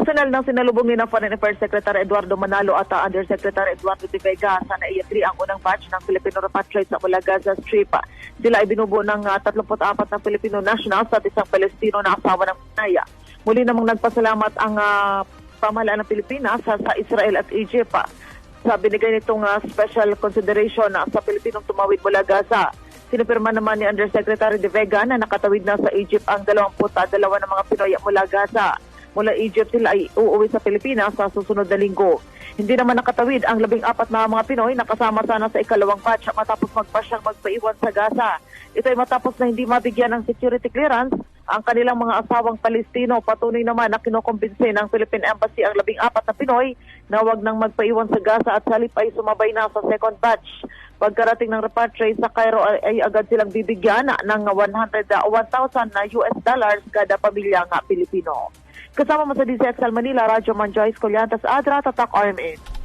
Personal na sinalubong ni ng Foreign Affairs Secretary Eduardo Manalo at Undersecretary Eduardo de Vega sa naiatri ang unang batch ng Filipino repatriates sa mula Gaza Strip. Sila ay binubuo ng uh, 34 na Filipino nationals at isang Palestino na asawa ng Pinaya. Muli namang nagpasalamat ang uh, pamahalaan ng Pilipinas sa, sa Israel at Egypt sa binigay nitong uh, special consideration uh, sa Pilipinong tumawid mula Gaza. Sinupirma naman ni Undersecretary De Vega na nakatawid na sa Egypt ang 22 ng mga Pinoy mula Gaza. Mula Egypt sila ay uuwi sa Pilipinas sa susunod na linggo. Hindi naman nakatawid ang labing apat na mga Pinoy na kasama sana sa ikalawang batch matapos magpasyang magpaiwan sa Gaza. Ito ay matapos na hindi mabigyan ng security clearance ang kanilang mga asawang Palestino. Patuloy naman na kinukumbinse ng Philippine Embassy ang labing apat na Pinoy na wag nang magpaiwan sa Gaza at salip ay sumabay na sa second batch. Pagkarating ng repatriate sa Cairo ay, agad silang bibigyan ng 100, 1,000 na US dollars kada pamilyang Pilipino. Kasama mo sa DCXL Manila, Radyo Man Joyce Colyantas, Adra, Tatak RMN.